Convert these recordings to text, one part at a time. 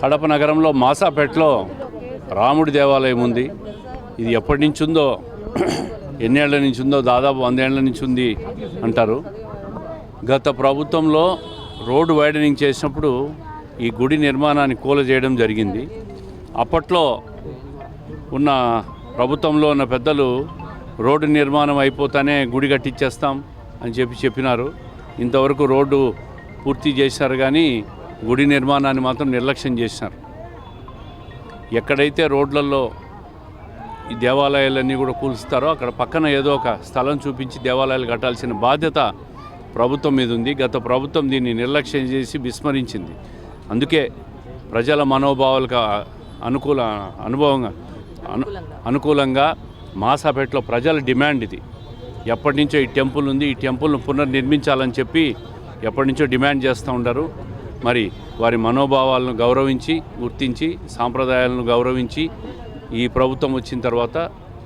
కడప నగరంలో మాసాపేటలో రాముడి దేవాలయం ఉంది. ఇది ఎప్పటి నుంచి ఉందో ఎన్నేళ్ళ నుంచి ఉందో దాదాపు వందేళ్ళ నుంచి ఉంది అంటారు. గత ప్రభుత్వంలో రోడ్డు వైడనింగ్ చేసినప్పుడు ఈ గుడి నిర్మాణాన్ని కూల చేయడం జరిగింది. అప్పట్లో ఉన్న ప్రభుత్వంలో ఉన్న పెద్దలు రోడ్డు నిర్మాణం అయిపోతానే గుడి కట్టించేస్తాం అని చెప్పి చెప్పినారు. ఇంతవరకు రోడ్డు పూర్తి చేశారు కానీ గుడి నిర్మాణాన్ని మాత్రం నిర్లక్ష్యం చేసినారు. ఎక్కడైతే రోడ్లలో ఈ దేవాలయాలన్నీ కూడా కూలుస్తారో అక్కడ పక్కన ఏదో ఒక స్థలం చూపించి దేవాలయాలు కట్టాల్సిన బాధ్యత ప్రభుత్వం మీద ఉంది. గత ప్రభుత్వం దీన్ని నిర్లక్ష్యం చేసి విస్మరించింది. అందుకే ప్రజల మనోభావాలకు అనుకూల అనుభవంగా అను అనుకూలంగా మాసాపేటలో ప్రజల డిమాండ్ ఇది. ఎప్పటి నుంచో ఈ టెంపుల్ ఉంది. ఈ టెంపుల్ను పునర్నిర్మించాలని చెప్పి ఎప్పటి నుంచో డిమాండ్ చేస్తూ ఉంటారు మరి వారి మనోభావాలను గౌరవించి గుర్తించి సాంప్రదాయాలను గౌరవించి ఈ ప్రభుత్వం వచ్చిన తర్వాత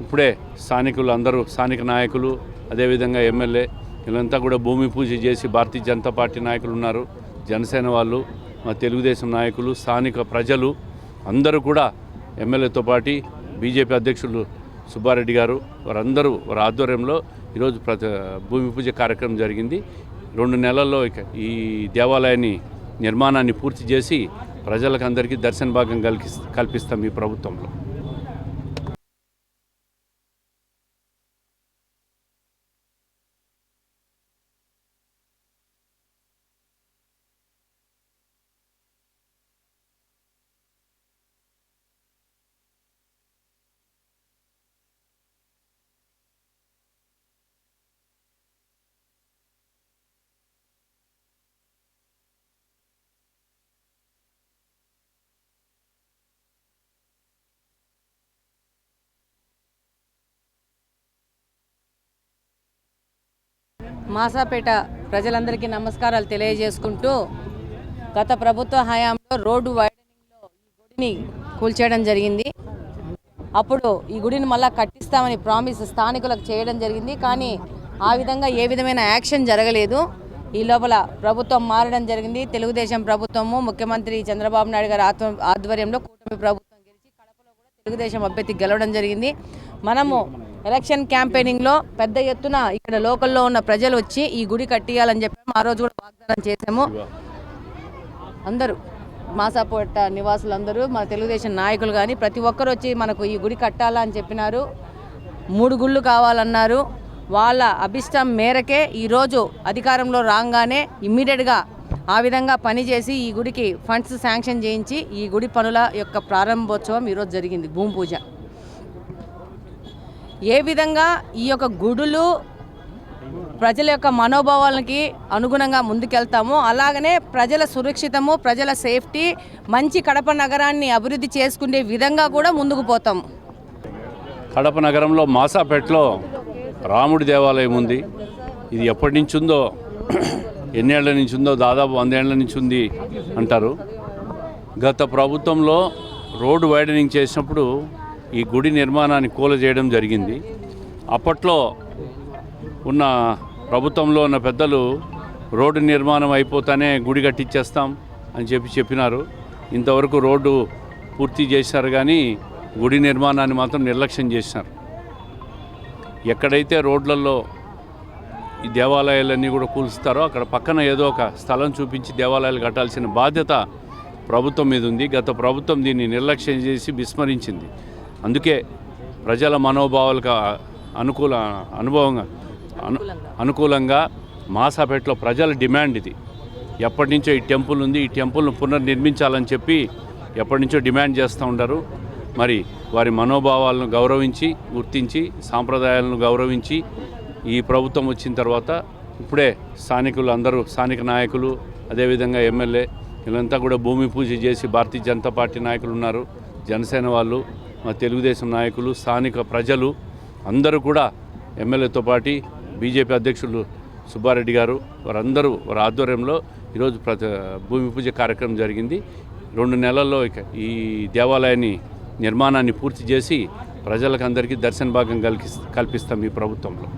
ఇప్పుడే స్థానికులు అందరూ స్థానిక నాయకులు అదేవిధంగా ఎమ్మెల్యే వీళ్ళంతా కూడా భూమి పూజ చేసి భారతీయ జనతా పార్టీ నాయకులు ఉన్నారు. జనసేన వాళ్ళు మా తెలుగుదేశం నాయకులు స్థానిక ప్రజలు అందరూ కూడా ఎమ్మెల్యేతో పాటు బీజేపీ అధ్యక్షులు సుబ్బారెడ్డి గారు వారందరూ వారి ఆధ్వర్యంలో ఈరోజు ప్రతి భూమి పూజ కార్యక్రమం జరిగింది. రెండు నెలల్లో ఇక ఈ దేవాలయాన్ని నిర్మాణాన్ని పూర్తి చేసి ప్రజలకు అందరికీ దర్శన భాగం కల్పి కల్పిస్తాం ఈ ప్రభుత్వంలో. మాసాపేట ప్రజలందరికీ నమస్కారాలు తెలియజేసుకుంటూ గత ప్రభుత్వ హయాంలో రోడ్డు వైడనింగ్లో ఈ గుడిని కూల్చేయడం జరిగింది. అప్పుడు ఈ గుడిని మళ్ళా కట్టిస్తామని ప్రామిస్ స్థానికులకు చేయడం జరిగింది. కానీ ఆ విధంగా ఏ విధమైన యాక్షన్ జరగలేదు. ఈ లోపల ప్రభుత్వం మారడం జరిగింది. తెలుగుదేశం ప్రభుత్వము ముఖ్యమంత్రి చంద్రబాబు నాయుడు గారి ఆధ్వర్యంలో కూటమి ప్రభుత్వం తెలుగుదేశం అభ్యర్థి గెలవడం జరిగింది. మనము ఎలక్షన్ క్యాంపెయినింగ్లో పెద్ద ఎత్తున ఇక్కడ లోకల్లో ఉన్న ప్రజలు వచ్చి ఈ గుడి కట్టియాలని చెప్పి ఆ రోజు కూడా వాగ్దానం చేశాము. అందరూ మాసాపోట నివాసులందరూ మన తెలుగుదేశం నాయకులు కానీ ప్రతి ఒక్కరు వచ్చి మనకు ఈ గుడి కట్టాలా అని చెప్పినారు. మూడు గుళ్ళు కావాలన్నారు. వాళ్ళ అభిష్టం మేరకే ఈరోజు అధికారంలో రాగానే ఇమ్మీడియట్గా ఆ విధంగా పనిచేసి ఈ గుడికి ఫండ్స్ శాంక్షన్ చేయించి ఈ గుడి పనుల యొక్క ప్రారంభోత్సవం ఈరోజు జరిగింది భూమి పూజ. ఏ విధంగా ఈ యొక్క గుడులు ప్రజల యొక్క మనోభావాలకి అనుగుణంగా ముందుకెళ్తాము అలాగనే ప్రజల సురక్షితము ప్రజల సేఫ్టీ మంచి కడప నగరాన్ని అభివృద్ధి చేసుకునే విధంగా కూడా ముందుకు పోతాం. కడప నగరంలో మాసాపేటలో రాముడి దేవాలయం ఉంది. ఇది ఎప్పటి నుంచి ఉందో ఎన్నేళ్ళ నుంచి ఉందో దాదాపు వందేళ్ళ నుంచి ఉంది అంటారు. గత ప్రభుత్వంలో రోడ్డు వైడనింగ్ చేసినప్పుడు ఈ గుడి నిర్మాణాన్ని కూల చేయడం జరిగింది. అప్పట్లో ఉన్న ప్రభుత్వంలో ఉన్న పెద్దలు రోడ్డు నిర్మాణం అయిపోతానే గుడి కట్టించేస్తాం అని చెప్పి చెప్పినారు. ఇంతవరకు రోడ్డు పూర్తి చేశారు కానీ గుడి నిర్మాణాన్ని మాత్రం నిర్లక్ష్యం చేసినారు. ఎక్కడైతే రోడ్లలో ఈ దేవాలయాలన్నీ కూడా కూల్స్తారో అక్కడ పక్కన ఏదో ఒక స్థలం చూపించి దేవాలయాలు కట్టాల్సిన బాధ్యత ప్రభుత్వం మీద ఉంది. గత ప్రభుత్వం దీన్ని నిర్లక్ష్యం చేసి విస్మరించింది. అందుకే ప్రజల మనోభావాలకు అనుకూల అనుభవంగా అను అనుకూలంగా మాసాపేటలో ప్రజల డిమాండ్ ఇది. ఎప్పటి నుంచో ఈ టెంపుల్ ఉంది. ఈ టెంపుల్ను పునర్నిర్మించాలని చెప్పి ఎప్పటి నుంచో డిమాండ్ చేస్తూ ఉండరు. మరి వారి మనోభావాలను గౌరవించి గుర్తించి సాంప్రదాయాలను గౌరవించి ఈ ప్రభుత్వం వచ్చిన తర్వాత ఇప్పుడే స్థానికులు అందరూ స్థానిక నాయకులు అదేవిధంగా ఎమ్మెల్యే వీళ్ళంతా కూడా భూమి పూజ చేసి భారతీయ జనతా పార్టీ నాయకులు ఉన్నారు. జనసేన వాళ్ళు మా తెలుగుదేశం నాయకులు స్థానిక ప్రజలు అందరూ కూడా ఎమ్మెల్యేతో పాటు బీజేపీ అధ్యక్షులు సుబ్బారెడ్డి గారు వారందరూ వారి ఆధ్వర్యంలో ఈరోజు ప్రతి భూమి పూజ కార్యక్రమం జరిగింది. రెండు నెలల్లో ఇక ఈ దేవాలయాన్ని నిర్మాణాన్ని పూర్తి చేసి ప్రజలకు అందరికీ దర్శన భాగం కల్పి కల్పిస్తాం ఈ ప్రభుత్వంలో.